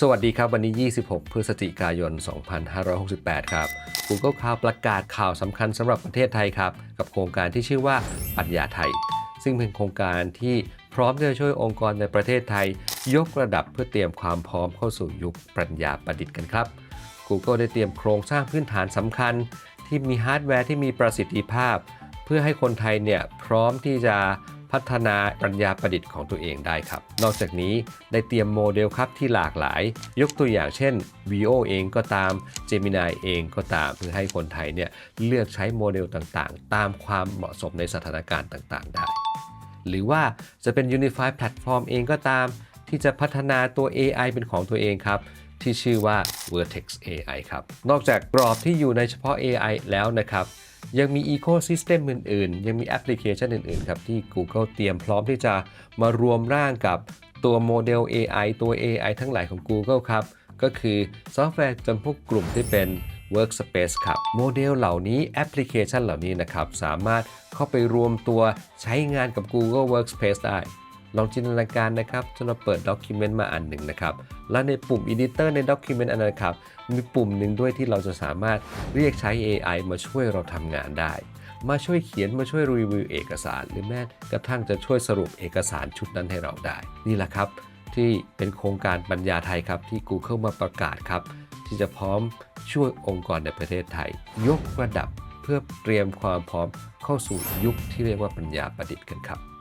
สวัสดีครับวันนี้ 26 พฤศจิกายน 2568 ครับ Google Cloud ประกาศข่าวสำคัญสำหรับประเทศไทยครับ กับโครงการที่ชื่อว่าปัญญาไทย ซึ่งเป็นโครงการที่พร้อมที่จะช่วยองค์กรในประเทศไทย ยกระดับเพื่อเตรียมความพร้อมเข้าสู่ยุคปัญญาประดิษฐ์กันครับ Google ได้เตรียมโครงสร้างพื้นฐานสำคัญ ที่มีฮาร์ดแวร์ที่มีประสิทธิภาพ เพื่อให้คนไทยเนี่ยพร้อมที่จะ พัฒนาปัญญาประดิษฐ์ของตัวเองได้ครับ นอกจากนี้ได้เตรียมโมเดลครับที่หลากหลาย ยกตัวอย่างเช่น VO เองก็ตาม Gemini เองก็ตามเพื่อให้คนไทยเนี่ยเลือกใช้โมเดลต่างๆ ตามความเหมาะสมในสถานการณ์ต่างๆ ได้ หรือว่าจะเป็น Unified Platform เองก็ตาม ที่จะพัฒนาตัว AI เป็นของตัวเองครับที่ชื่อว่า Vertex AI ครับ นอกจากกรอบที่อยู่ในเฉพาะ AI แล้วนะครับ ยังมี Ecosystem อื่นๆ ยังมีแอปพลิเคชันอื่นๆครับที่ Google เตรียมพร้อมที่จะมารวมร่างกับตัวโมเดล AI ตัว AI ทั้งหลายของ Google ครับ ก็คือซอฟต์แวร์จำพวกกลุ่มที่เป็น Workspace ครับโมเดลเหล่านี้แอปพลิเคชันเหล่านี้นะครับ สามารถเข้าไปรวมตัวใช้งานกับ Google Workspace ได้ ลองจินตนาการนะครับจนเราเปิดด็อกิเมนต์มาอันหนึ่งนะครับ แล้วในปุ่ม Editor ในด็อกิเมนต์อันนั้นครับ มีปุ่มหนึ่งด้วยที่เราจะสามารถเรียกใช้ AI มาช่วยเราทำงานได้ มาช่วยเขียนมาช่วยรีวิวเอกสาร หรือแม้กระทั่งจะช่วยสรุปเอกสารชุดนั้นให้เราได้ นี่แหละครับที่เป็นโครงการปัญญาไทยครับที่ Google มาประกาศครับ ที่จะพร้อมช่วยองค์กรในประเทศไทย ยกระดับเพื่อเตรียมความพร้อมเข้าสู่ยุคที่เรียกว่าปัญญาประดิษฐ์กันครับ